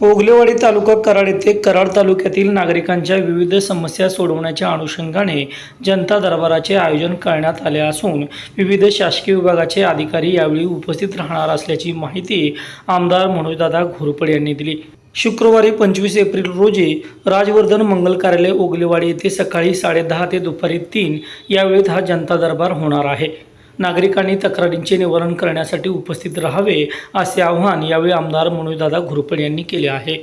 ओगलेवाडी तालुका कराड येथे कराड तालुक्यातील नागरिकांच्या विविध समस्या सोडवण्याच्या अनुषंगाने जनता दरबाराचे आयोजन करण्यात आले असून विविध शासकीय विभागाचे अधिकारी यावेळी उपस्थित राहणार असल्याची माहिती आमदार मनोजदादा घोरपडे यांनी दिली. शुक्रवारी पंचवीस एप्रिल रोजी राजवर्धन मंगल कार्यालय ओगलेवाडी येथे सकाळी साडेदहा ते दुपारी तीन यावेळेत हा जनता दरबार होणार आहे. नागरिकांनी तक्रारींचे निवारण करण्यासाठी उपस्थित राहावे असे आवाहन यावेळी आमदार मनोजदादा घुरपड यांनी केले आहे.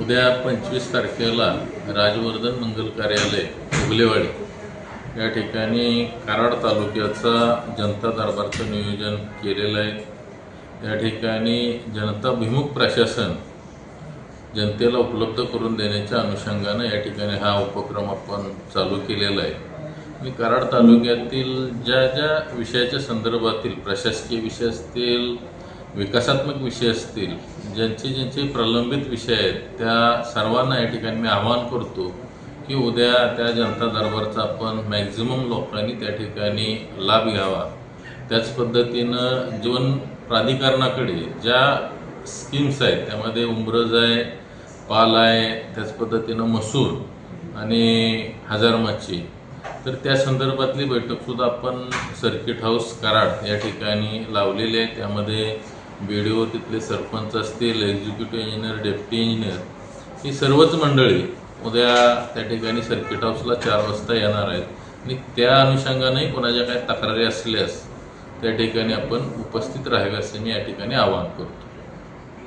उद्या पंचवीस तारखेला राजवर्धन मंगल कार्यालय उगलेवाडी या ठिकाणी कराड तालुक्याचा जनता दरबारचं नियोजन केलेलं आहे. या ठिकाणी जनताभिमुख प्रशासन जनतेला उपलब्ध करून देण्याच्या अनुषंगानं या ठिकाणी हा उपक्रम आपण चालू केलेला आहे. मी कराड तालुक्यातील ज्या ज्या विषयाच्या संदर्भातील प्रशासकीय विषय असतील विकासात्मक विषय असतील ज्यांचे ज्यांचे प्रलंबित विषय आहेत त्या सर्वांना या ठिकाणी मी आवाहन करतो की उद्या त्या जनता दरबारचा आपण मॅक्झिमम लोकांनी त्या ठिकाणी लाभ घ्यावा. त्याच पद्धतीनं जीवन प्राधिकरणाकडे ज्या स्कीम्स आहेत त्यामध्ये उंब्रज आहे पाल आहे त्याच पद्धतीनं मसूर आणि हजार मच्छी तर त्या संदर्भातली बैठकसुद्धा आपण सर्किट हाऊस कराड या ठिकाणी लावलेली आहे. त्यामध्ये बी डी ओ तिथले सरपंच असतील एक्झिक्युटिव्ह इंजिनियर डेप्टी इंजिनियर ही सर्वच मंडळी उद्या त्या ठिकाणी सर्किट हाऊसला चार वाजता येणार आहेत. आणि त्या अनुषंगानेही कोणाच्या काही तक्रारी असल्यास त्या ठिकाणी आपण उपस्थित राहावे असे मी या ठिकाणी आवाहन करतो.